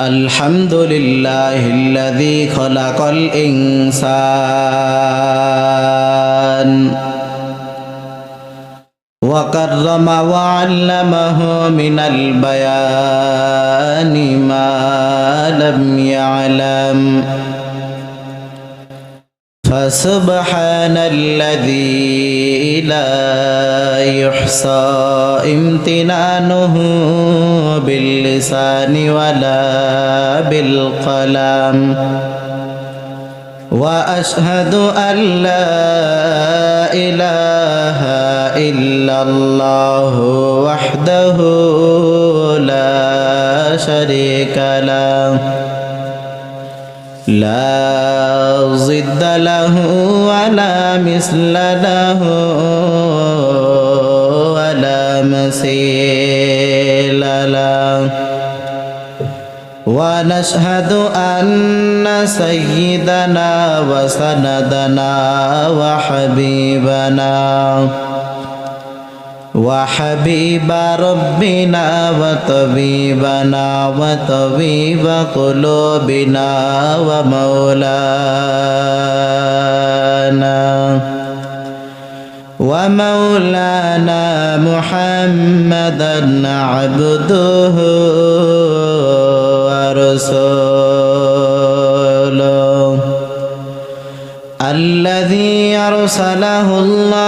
الحمد لله الذي خلق الإنسان وكرم وعلمه من البيان ما لم يعلم فسبحان الذي لا يحصى امتنانه باللسان ولا بالقلم. وأشهد أن لا إله إلا الله وحده لا شريك له. لا ضد له ولا مثل له ولا مثيل له. ونشهد أن سيدنا وسندنا وحبيبنا. وحبيب ربنا وطبيبنا وطبيب قلوبنا ومولانا ومولانا محمدا عبده ورسوله الذي أرسله الله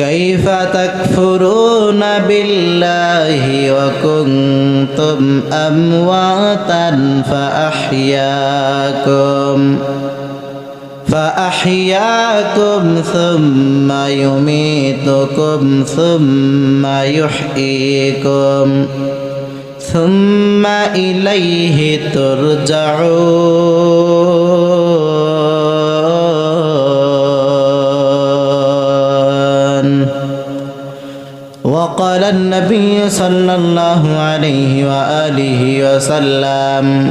كيف تكفرون بالله وكنتم أمواتا فأحياكم فأحياكم ثم يميتكم ثم يحييكم ثم إليه ترجعون وقال النبي صلى الله عليه وآله وسلم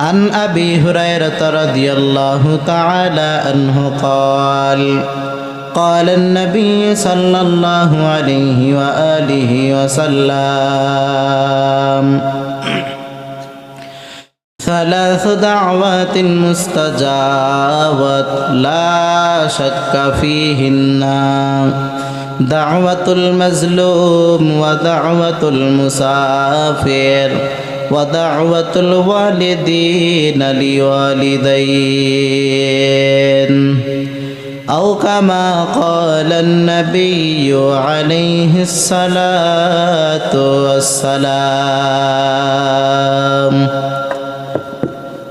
عن أبي هريرة رضي الله تعالى عنه قال قال النبي صلى الله عليه وآله وسلم ثلاث دعوات مستجابت لا شك فيهن. دعوة المظلوم ودعوة المسافر ودعوة الوالدين لوالدين أو كما قال النبي عليه الصلاة والسلام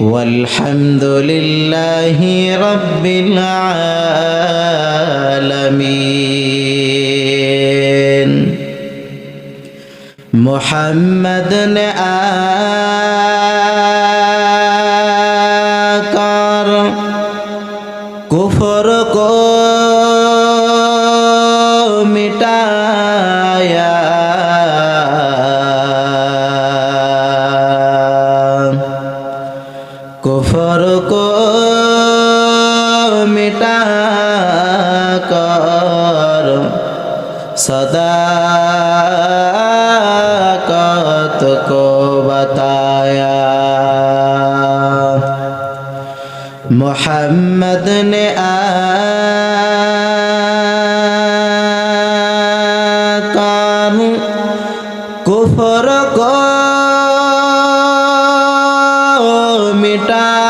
والحمد لله رب العالمين. محمد آكر মিটায়া।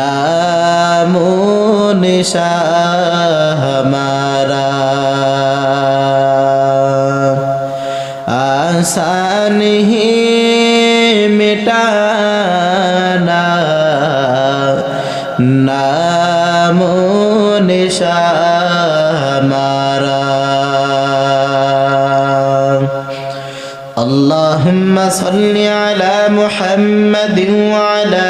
नामो निशा हमारा आसान ही मिटाना नामो निशा हमारा اللهم صل على محمد وعلى آل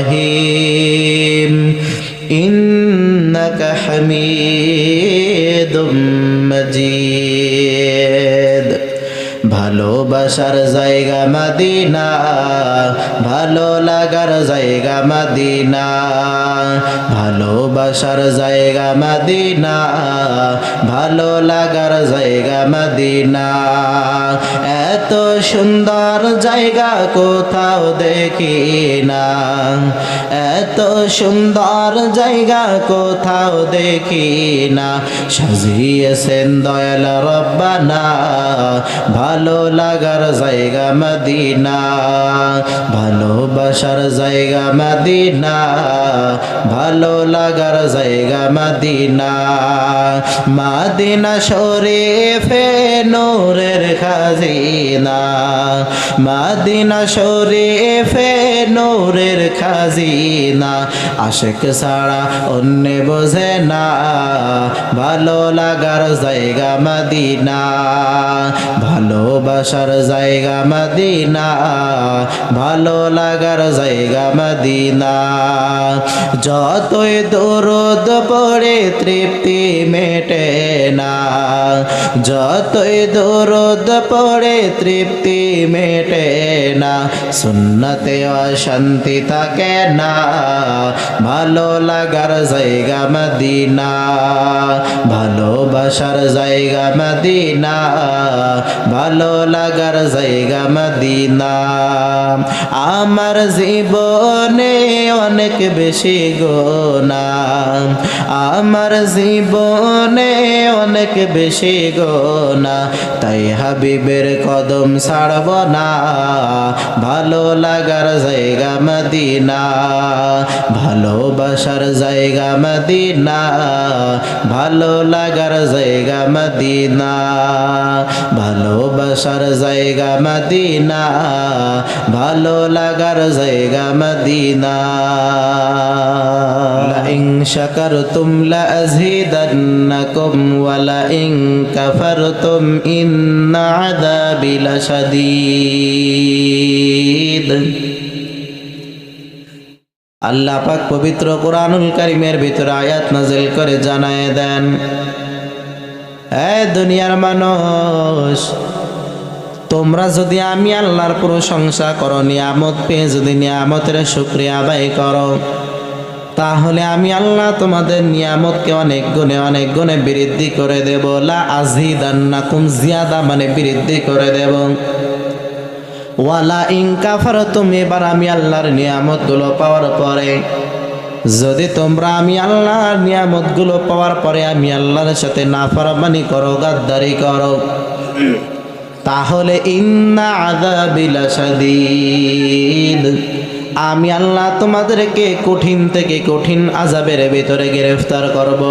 রহিম ভালোবাসার জায়গা মাদিনা। ভালো লাগার জায়গা মাদিনা। ভালোবাসার জায়গা মাদিনা। ভালো লাগার জায়গা মাদিনা। এত সুন্দর জায়গা কোথাও দেখি না। এত সুন্দর জায়গা কোথাও দেখি না। সাজিয়েছেন দয়াল রব্বানা। ভালো লাগার জায়গা মদিনা ভালোবাসার জায়গা মদিনা, ভালো লাগার জায়গা মদিনা। মাদিনা শরীফে নূরের খাজিনা, মাদিনা শরীফে নূরের খাজিনা। আশেক ছাড়া অন্য বোঝে না, ভালো লাগার জায়গা মদিনা ভালোবাসার জায়গা মদিনা। ভালো লাগার জায়গা মদিনা। যতই দরদ পড়ে তৃপ্তি মেটে না। যতই দরদ পড়ে তৃপ্তি মেটে না। সুন্নতে অশান্তি থাকে না। ভালো লাগার জায়গা মদিনা। ভালোবাসার জায়গা মদিনা। ভালো লাগার জায়গা মদিনা। আমার জীবনে অনেক বেশি গোনা। আমার জীবনে অনেক বেশি গোনা। তাই হাবিবের কদম ছাড়ব না। ভালো লাগার জায়গা মদিনা। ভালোবাসার জায়গা মদিনা। ভালো লাগার জায়গা মদিনা। ভালোবাসার জায়গা জায়গা মদিনা। ভালো লাগার জায়গা মদিনা। ইং শকর তুম লজিদন্নকুম ইং কফর তুম ইন্না আযাবি লাশাদীদ। আল্লাহ পাক পবিত্র কোরআনুল কারিমের ভিতরে আয়াত নাজিল করে জানায় দেন হ্যাঁ দুনিয়ার মানুষ তোমরা যদি আমি আল্লাহর প্রশংসা করো, নিয়ামত পেয়ে যদি নিয়ামতের শুক্রিয়া আদায় করো, তাহলে আমি আল্লাহ তোমাদের নিয়ামতকে অনেক গুণে অনেক গুণে বৃদ্ধি করে দেব। লা আজিদান্নাকুম জিয়াদা মানে বৃদ্ধি করে দেব। ওয়ালা ইনকাফার তুমি এবার আমি আল্লাহর নিয়ামতগুলো পাওয়ার পরে, যদি তোমরা আমি আল্লাহর নিয়ামতগুলো পাওয়ার পরে আমি আল্লাহর সাথে নাফরমানি করো, গাদ্দারি করো তাহলে ইন্না আযাবিলা শাদীদ আমি আল্লাহ তোমাদেরকে কঠিন থেকে কঠিন আজাবের ভিতরে গ্রেফতার করব।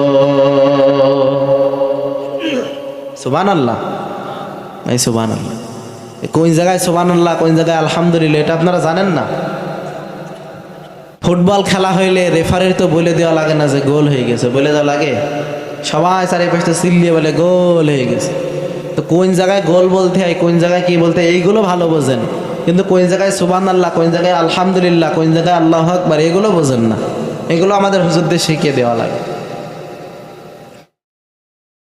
সুবান আল্লাহ এই সুবান আল্লাহ কোন জায়গায় সুবান আল্লাহ কোন জায়গায় আলহামদুলিল্লাহ, এটা আপনারা জানেন না? ফুটবল খেলা হইলে রেফারির তো বলে দেওয়া লাগে না যে গোল হয়ে গেছে। বলে দেওয়া লাগে। সবাই চারিপাশে চিল্লিয়ে বলে গোল হয়ে গেছে। তো কোন জায়গায় গোল বলতে হয়, কোন জায়গায় কি বলতে এইগুলো ভালো বোঝেন। কিন্তু কোন জায়গায় সুবান আল্লাহ কোন জায়গায় আলহামদুলিল্লাহ, কোন জায়গায় আল্লাহ আকবার, এগুলো বোঝেন না। এগুলো আমাদের হুজুরদের শিখিয়ে দেওয়া লাগে।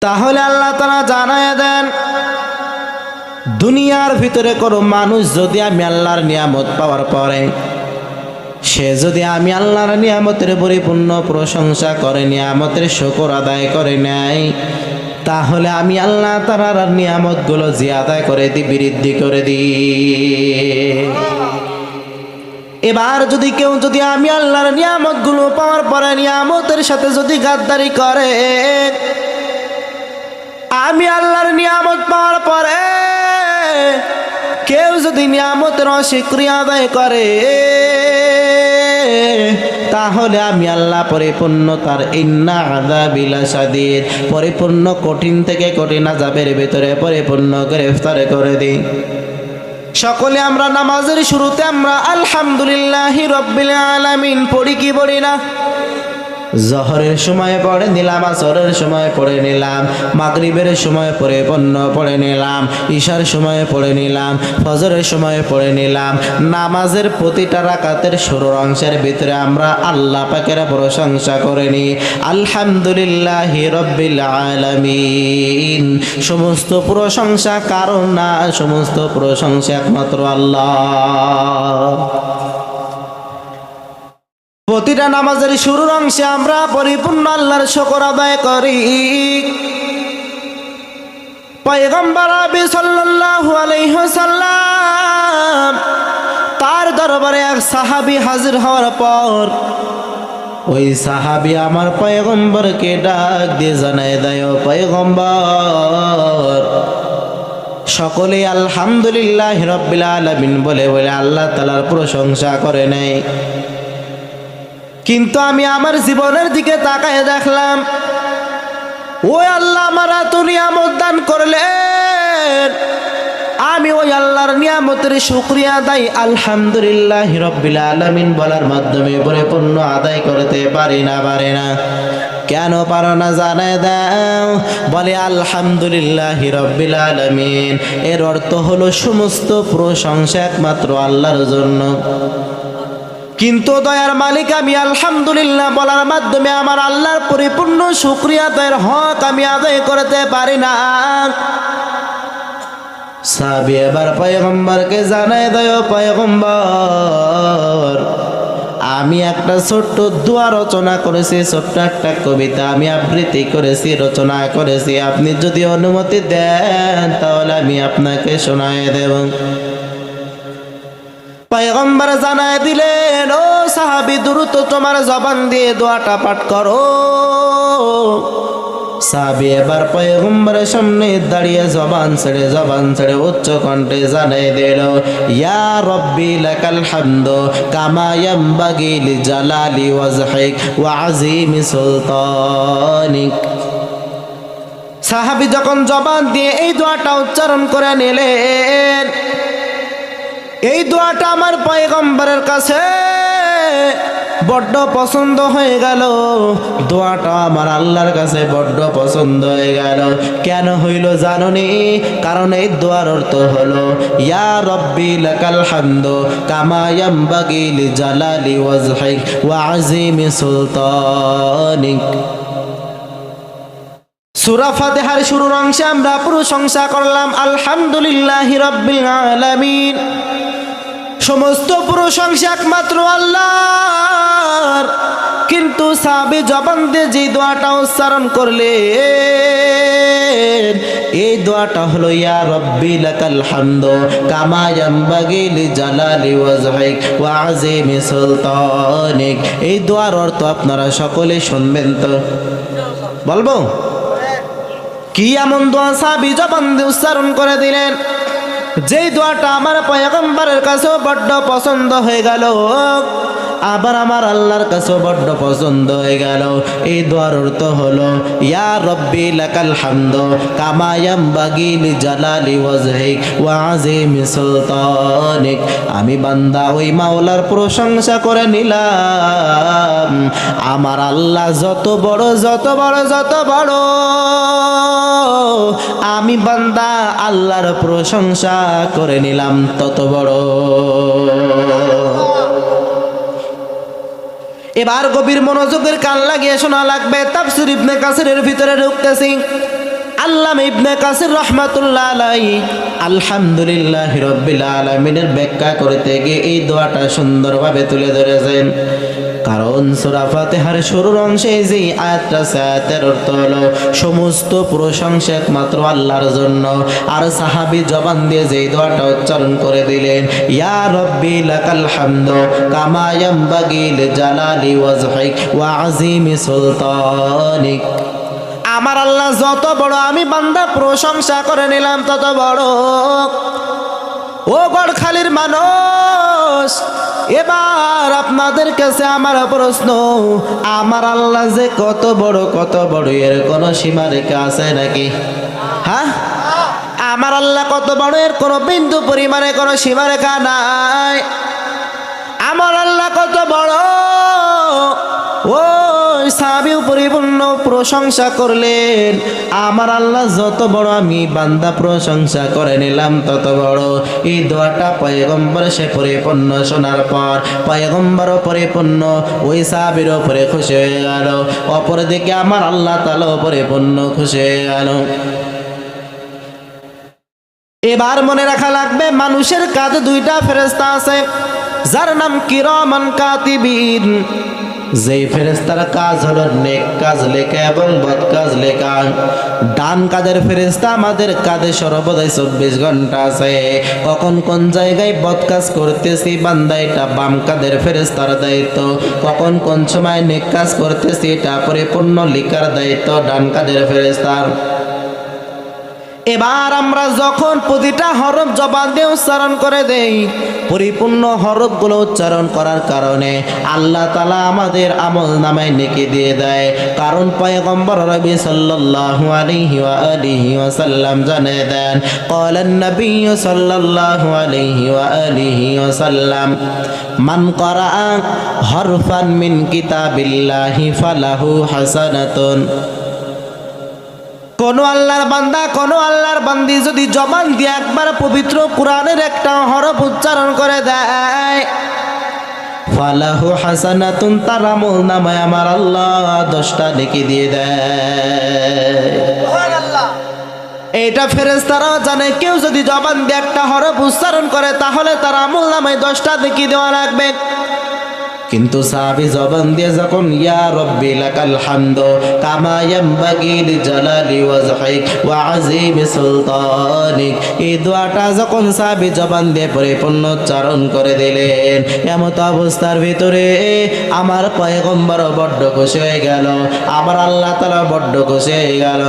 তাহলে আল্লাহ তারা জানায় দেন, দুনিয়ার ভিতরে কোনো মানুষ যদি আমি আল্লাহর নিয়ামত পাওয়ার পরে, সে যদি আমি আল্লাহর নিয়ামতের পরিপূর্ণ প্রশংসা করে, নিয়ামতের শকর আদায় করে নেয় তাহলে আমি আল্লাহ তার নিয়ামতগুলো জিয়াদায় করে দিই, বৃদ্ধি করে দিই। এবার যদি কেউ যদি আমি আল্লাহর নিয়ামতগুলো পাওয়ার পরে নিয়ামতের সাথে যদি গাদ্দারি করে, আমি আল্লাহর নিয়ামত পাওয়ার পরে কেউ যদি নিয়ামতের অস্বীক্রিয়া আদায় করে তাহলে আমি আল্লাহ পরিপূর্ণ তার ইন্না আদা বিলাসাদিদ পরিপূর্ণ কঠিন থেকে কঠিন আজাবের ভিতরে পরিপূর্ণ গ্রেফতার করে দিই। সকলে আমরা নামাজের শুরুতে আমরা আলহামদুলিল্লাহ রব্বিল আলামিন পড়ি কি পড়ি না? জহরের সময় পড়ে নিলাম, আসরের সময় পড়ে নিলাম, মাগরিবের সময় পড়ে পণ্য পড়ে নিলাম, ঈশার সময় পড়ে নিলাম, ফজরের সময় পড়ে নিলাম। নামাজের প্রতিটা রাকাতের শুরুর অংশের ভিতরে আমরা আল্লাহ পাকের প্রশংসা করে নিই। আলহামদুলিল্লাহ রব্বিল আলামিন। সমস্ত প্রশংসা কারণ না, সমস্ত প্রশংসা একমাত্র আল্লাহ। প্রতিটা নামাজের শুরুর অংশে আমরা পরিপূর্ণ আল্লাহর শকর আদায় করি। তার দরবারে এক সাহাবী হাজির হওয়ার পর ওই সাহাবী আমার পয়গম্বরকে ডাক দিয়ে জানায় দেয় পয়গম্বর। সকলে আলহামদুলিল্লাহ রব্বিল আলামিন বলে বলে আল্লাহ তালার প্রশংসা করে নেয়। কিন্তু আমি আমার জীবনের দিকে তাকায় দেখলাম, ওই আল্লাহ আমার এত নিয়ামত দান করলেন। আমি ওই আল্লাহর নিয়ামতের শুক্রিয়া আদায় আলহামদুলিল্লাহ রব্বিল আলামিন বলার মাধ্যমে পরিপূর্ণ আদায় করতে পারি না, পারে না। কেন পারো না জানায় দাও? বলে আলহামদুলিল্লাহ রব্বিল আলামিন। এর অর্থ হলো সমস্ত প্রশংসা একমাত্র আল্লাহর জন্য। কিন্তু দয়ার মালিক, আমি আলহামদুলিল্লাহ বলার মাধ্যমে আমার আল্লাহর পরিপূর্ণ শুক্রিয়া দয়ের হক আমি আদায় করতে পারি না। সাবি এবার পয়গম্বরকে জানাই দয়, পয়গম্বর, আমি একটা ছোট্ট দোয়া রচনা করেছি, ছোট্ট একটা কবিতা আমি আবৃত্তি করেছি, রচনা করেছি। আপনি যদি অনুমতি দেন, তাহলে আমি আপনাকে শোনায় দেব। পয়গম্বর জানায় দিলেন, ও সাহাবি, দ্রুত তোমার জবান দিয়ে দোয়াটা পাঠ করো। সাহাবি এবার পয়গম্বরের সামনে দাঁড়িয়ে জবান ছেড়ে জবান ছেড়ে উচ্চ কণ্ঠে জানাই দিল, ইয়া রব্বি লাকাল হামদ কামা ইয়ামবাগি লিজালালি ওয়াজহিক ওয়া আযীমি সুলতানিক। সাহাবি যখন জবান দিয়ে এই দোয়াটা উচ্চারণ করে নিলেন এই দোয়াটা আমার পয়গম্বরের কাছে বড্ড পছন্দ হয়ে গেল। দোয়াটা আমার আল্লাহর কাছে বড্ড পছন্দ হয়ে গেল। কেন হইল জানো জাননি? কারণ এই দোয়ার অর্থ হলো, ইয়া রব্বি লাকাল হামদ কামা ইয়ামবাগি লিজালালি ওয়াজহিক ওয়া আযীমি সুলতানিক। সুরা ফাতেহার শুরুর অংশে আমরা প্রশংসা করলাম, আলহামদুলিল্লাহ রব্বিল আলামিন। সমস্ত প্রশংসা একমাত্র আল্লাহর। কিন্তু সাবে জবান দিয়ে যে দোয়াটা উচ্চারণ করলে এই দোয়াটা হলো, ইয়া রব্বি লাকাল হামদ কামা ইয়ামবাগি লিজালালি ওয়াজহিক ওয়া আযিমি সুলতানিক। এই দোয়ার অর্থ আপনারা সকলে শুনবেন তো। বলব? কি এমন দোয়া সাবি জবান উচ্চারণ করে দিলেন? যেই দোয়াটা আমার পয়গম্বরের কাছেও বড্ড পছন্দ হয়ে গেল। আবার আমার আল্লাহর কাছে বড্ড পছন্দ হয়ে গেল। এই দোয়ার অর্থ হলো, ইয়া রব্বি লাকাল হামদ কামায়াম বাগিল জালালি ওয়াজহিক ওয়া আযিমি সুলতানিক। আমি বান্দা, ওই মাওলার প্রশংসা করে নিলাম। আমার আল্লাহ যত বড় যত বড় যত বড়। আমি বান্দা, আল্লাহর প্রশংসা করে নিলাম তত বড়। এবার গভীর মনোযোগের কান লাগিয়ে শোনা লাগবে তাফসির ইবনে কাসিরের ভিতরে ঢুকতেছি। আল্লাহ ইবনে কাসির রহমাতুল্লাহ আলাই আলহামদুলিল্লাহ রব্বিল আলমিনের ব্যাখ্যা করতে গিয়ে এই দোয়াটা সুন্দরভাবে তুলে ধরেছেন। কারণ সূরা ফাতিহার শুরুর অংশে যে আয়াতটা আছে, আয়াতের অর্থ হলো সমস্ত প্রশংসা একমাত্র আল্লাহর জন্য। আর সাহাবী জবান দিয়ে যেই দোয়াটা উচ্চারণ করে দিলেন, ইয়া রব্বি লাকাল হামদ কামা ইয়ামবাগি লিজালালি ওয়াজহিক ওয়া আযিমি সুলতানিক। আমার আল্লাহ যত বড়, আমি বান্দা প্রশংসা করে নিলাম, তত বড়। ও গড়খালির মানুষ, এবার আপনাদের কাছে আমার প্রশ্ন, আমার আল্লাহ যে কত বড় কত বড়, এর কোনো সীমারেখা আছে নাকি? হ্যাঁ? আমার আল্লাহ কত বড়, এর কোনো বিন্দু পরিমাণে কোনো সীমারেখা নাই। আমার আল্লাহ কত বড় সাবিও পরিপূর্ণ প্রশংসা করলেন। আমার আল্লাহ যত বড়, আমি বান্দা প্রশংসা করে নিলাম তত বড়। এই দোয়াটা পয়গম্বর সে পরিপূর্ণ শোনার পর পয়গম্বর পরিপূর্ণ ওই সাবির উপরে খুশি হয়ে গেল। অপরদিকে আমার আল্লাহ তালা পরিপূর্ণ খুশি হয়ে গেল। এবার মনে রাখা লাগবে, মানুষের কাজে দুইটা ফেরেস্তা আছে, যার নাম কিরমান কাতিবিন। যেই ফেরেস্তার কাজ হলো নেক কাজ লেখা এবং বদ কাজ লেখা। ডান কাজের ফেরেস্তা আমাদের কাজে সর্বদাই চব্বিশ ঘণ্টা আছে। কখন কোন জায়গায় বদ কাজ করতেছি বান্দা, এটা বাম কাদের ফেরেস্তার দায়িত্ব। কখন কোন সময় নেক কাজ করতেছি, এটা পরিপূর্ণ লিখার দায়িত্ব ডান কাদের ফেরেস্তার এবার আমরা যখন প্রতিটা হরফ জবান দিয়ে উচ্চারণ করে দেই, পরিপূর্ণ হরফগুলো উচ্চারণ করার কারণে আল্লাহ তালা আমাদের আমল নামে নেকি দিয়ে দেয়। কারণ পয়গম্বর রবি সাল্লাল্লাহু আলাইহি ওয়া আলিহি ওয়াসাল্লাম জানিয়ে দেন ক্বালান নবী সাল্লাল্লাহু আলাইহি ওয়া আলিহি ওয়াসাল্লাম মান করা হরফান মিন কিতাবিল্লাহি ফালাহু হাসানাতুন। কোন আল্লাহর বান্দা কোন আল্লাহর বান্দি যদি জবান দিয়ে একবার পবিত্র কোরআনের একটা হরফ উচ্চারণ করে দেয়। ফালাহু হাসানাতুন তার আমল নামায় আমার আল্লাহ দশটা নেকি দিয়ে দেয়। এইটা ফেরেস্তারাও জানে কেউ যদি জবান দিয়ে একটা হরফ উচ্চারণ করে তাহলে তার আমল নামায় দশটা নেকি দেওয়া লাগবে। কিন্তু সাহাবি জবান দিয়ে যখন, ইয়া রব্বি লাকাল হামদ কামা ইয়ামবাগি লিজালালি ওয়াজহিক ওয়া আযীমি সুলতানিক। এই দোয়াটা যখন সাহাবি জবান দিয়ে পরিপূর্ণ উচ্চারণ করে দিলেন, এমত অবস্থার ভিতরে আমার পয়গম্বর বড্ড খুশি হয়ে গেল, আমার আল্লাহ তাআলা বড্ড খুশি হয়ে গেল।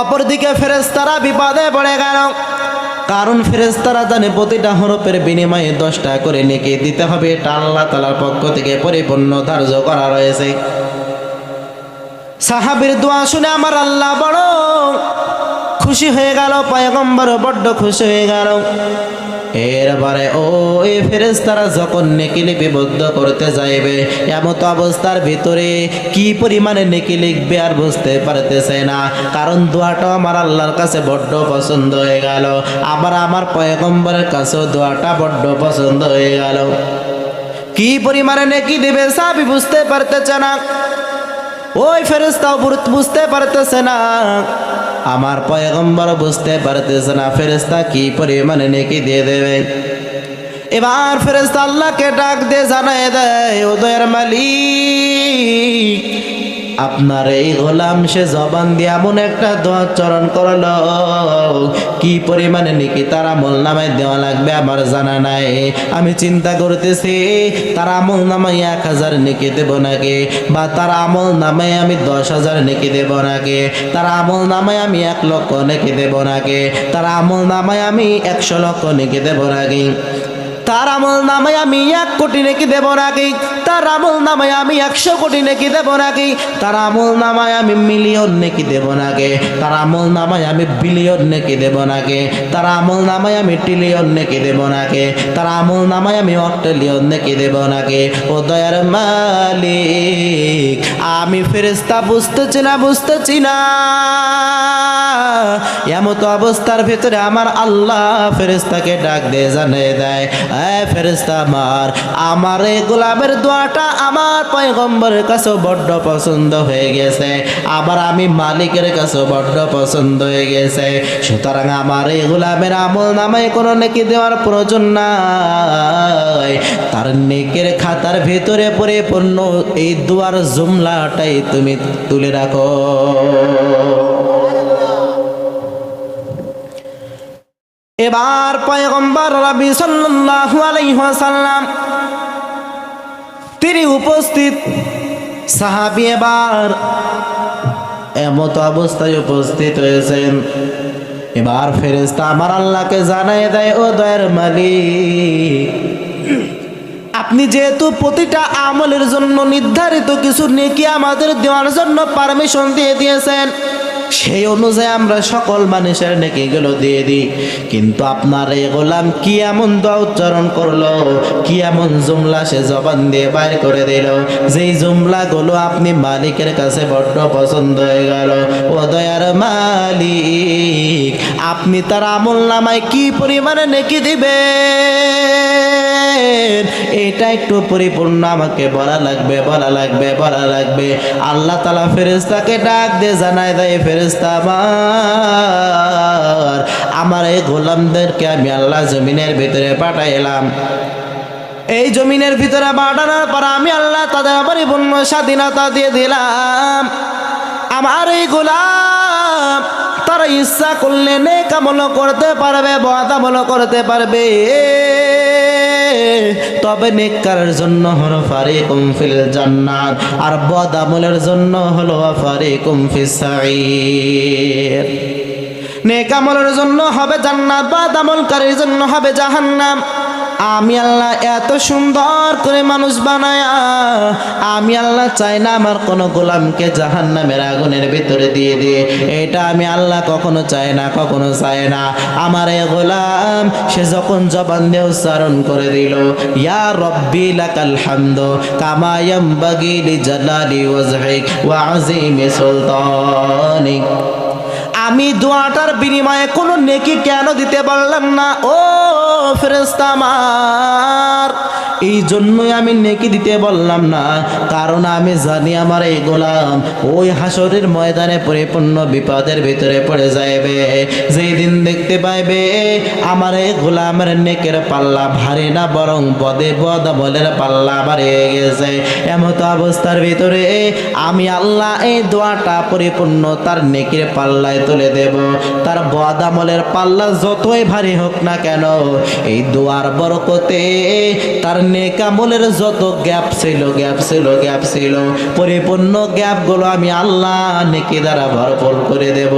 অপরদিকে ফেরেশতারা বিপদে পড়ে গেল। কারণ ফেরেস্তারা জানে প্রতিটা হরফের বিনিময়ে দশটা করে নেকি দিতে হবে। এটা আল্লাহ তালার পক্ষ থেকে পরিপূর্ণ ধার্য করা রয়েছে। সাহাবির দোয়া শুনে আমার আল্লাহ বড় খুশি হয়ে গেল, পায়গম্বর বড্ড খুশি হয়ে গেল। এরপরে ও ওই ফেরেস্তারা যখন নেকি লিপিবদ্ধ করতে যাইবে, এমত অবস্থার ভিতরে কি পরিমাণে নেকি লিখবে আর বুঝতে পারতেছে না। কারণ দোয়াটা আমার আল্লাহর কাছে বড্ড পছন্দ হয়ে গেল। আবার আমার পয়গম্বরের কাছেও দোয়াটা বড্ড পছন্দ হয়ে গেল। কি পরিমাণে নেকি দিবে সাবি বুঝতে পারতেছে না। ওই ফেরেস্তাও বুঝ- বুঝতে পারতেছে না। আমার পয়গম্বর বুঝতে পারতেছে না ফেরেস্তা কি পরিমাণে নেকি দিয়ে দেবে? এবার ফেরেস্তা আল্লাহকে ডাক দে জানায় দেয় উদয়ের মালিক আপনার এই গোলাম সে জবান দিয়ে এমন একটা দোয়া চরণ করল। কি পরিমাণে নাকি তার আমল নামায় দেওয়া লাগবে আমার জানা নাই। আমি চিন্তা করতেছি, তার আমল নামায় এক হাজার নেকি দেব নাকি? বা তার আমল নামায় আমি দশ হাজার নেকি দেব নাকি? তার আমল নামায় আমি এক লক্ষ নেকি দেব নাকি? তার আমল নামায় আমি একশো লক্ষ নেকি দেব নাকি? তার আমল নামায় আমি এক কোটি নাকি দেব নাকি? তার আমল নামায় আমি একশো কোটি নাকি দেব নাকি? তার আমল নামায় আমি মিলিয়ন নাকি দেব নাকি? তার আমল নামায় আমি বিলিয়ন নাকি দেব নাকি? তার আমল নামায় আমি ট্রিলিয়ন নাকি দেব নাকি? তার আমল নামায় আমি অট্রিলিয়ন নাকি দেব নাকি? ও দয়ার মালিক, আমি ফেরেস্তা বুঝতেছি না বুঝতেছি না। এমত অবস্থার ভিতরে আমার আল্লাহ ফেরেস্তাকে ডাক দিয়ে জানিয়ে দেয়, এ ফেরেস্তা আমার আমার এই গোলামের দোয়াটা আমার পয়গম্বরের কাছে বড্ড পছন্দ হয়ে গেছে, আবার আমি মালিকের কাছে বড্ড পছন্দ হয়ে গেছে, সুতরাং আমার এই গোলামের আমল নামায় কোনো নেকি দেওয়ার প্রয়োজন নাই। তার নেকের খাতার ভেতরে পরিপূর্ণ এই দুয়ার জুমলাটাই তুমি তুলে রাখো। এবার পয়গম্বর রবি সাল্লাল্লাহু আলাইহি ওয়াসাল্লাম, তিনি উপস্থিত। সাহাবী এবার এমত অবস্থায় উপস্থিত হয়েছেন। এবার ফেরেশতা আমার আল্লাহকে জানাই দেয়, ও দয়ের মালিক, আপনি যেহেতু প্রতিটা আমলের জন্য নির্ধারিত কিছু নেকি আমাদের দেওয়ার জন্য পারমিশন দিয়ে দিয়েছেন সেই অনুযায়ী আমরা সকল মানুষের নেকিগুলো দিয়ে দিই। কিন্তু আপনার এই গোলাম কি এমন দোয়া উচ্চারণ করল? কি এমন জুমলা সে জবান দিয়ে বাইর করে দিল? যেই জুমলাগুলো আপনি মালিকের কাছে বড্ড পছন্দ হয়ে গেল। ও দয়ার মালিক, আপনি তার আমল নামায় কি পরিমাণে নেকি দিবেন এটা একটু পরিপূর্ণ আমাকে বলা লাগবে বলা লাগবে বলা লাগবে। আল্লাহ তালা ফেরেস্তাকে ডাক দিয়ে জানায় দেয় ফেরেস্তা আমার আমার এই গোলামদেরকে আমি আল্লাহ জমিনের ভিতরে পাঠাইলাম। এই জমিনের ভিতরে পাঠানোর পর আমি আল্লাহ তাদের পরিপূর্ণ স্বাধীনতা দিয়ে দিলাম। আমার এই গোলাম তারা ইচ্ছা করলে নেকামল করতে পারবে বদামল করতে পারবে। তবে নেককারের জন্য হলো ফারে কুমফিল জান্নাত, আর বদামলের জন্য হলো ফারিকুম ফিস নেক নেকামলের জন্য হবে জান্নাত বদামলকারীর জন্য হবে জাহান্নাম। আমি আল্লাহ এত সুন্দর করে মানুষ বানায়া, আমি আল্লাহ চাই না আমার কোনো গোলামকে জাহান নামের আগুনের ভিতরে দিয়ে দিয়ে। এটা আমি আল্লাহ কখনো চাই না, কখনো চাই না। আমার এ গোলাম, সে যখন জবান দিয়ে উচ্চারণ করে দিল, ইয়া রব্বি লাকাল হামদ কামায়াম বাগিলি জালালি ওয়াজহিক ওয়া আজিমি সুলতানিক। আমি দোয়াটার বিনিময়ে কোনো নেকি কেন দিতে পারলাম না? ও ফেরেস্তা আমার। এই জন্যই আমি নেকি দিতে বললাম না। কারণ আমি জানি আমার এই গোলাম ওই হাসরের ময়দানে পরিপূর্ণ বিপদের ভিতরে পড়ে যাইবে। যেই দিন দেখতে পাইবে, আমার এই গোলামের নেকের পাল্লা ভারী না, বরং বদে বদ বলের পাল্লা বাড়িয়ে গেছে। এমত অবস্থার ভিতরে আমি আল্লাহ এই দোয়াটা পরিপূর্ণ তার নেকির পাল্লায় তুলে দেব। তার বদামলের পাল্লা যতই ভারী হোক না কেন, এই দোয়ার বরকতে তার নেকামলের যত গ্যাপ ছিল গ্যাপ ছিল গ্যাপ ছিল, পরিপূর্ণ গ্যাপগুলো আমি আল্লাহ নেকি দ্বারা ভরপুর করে দেব।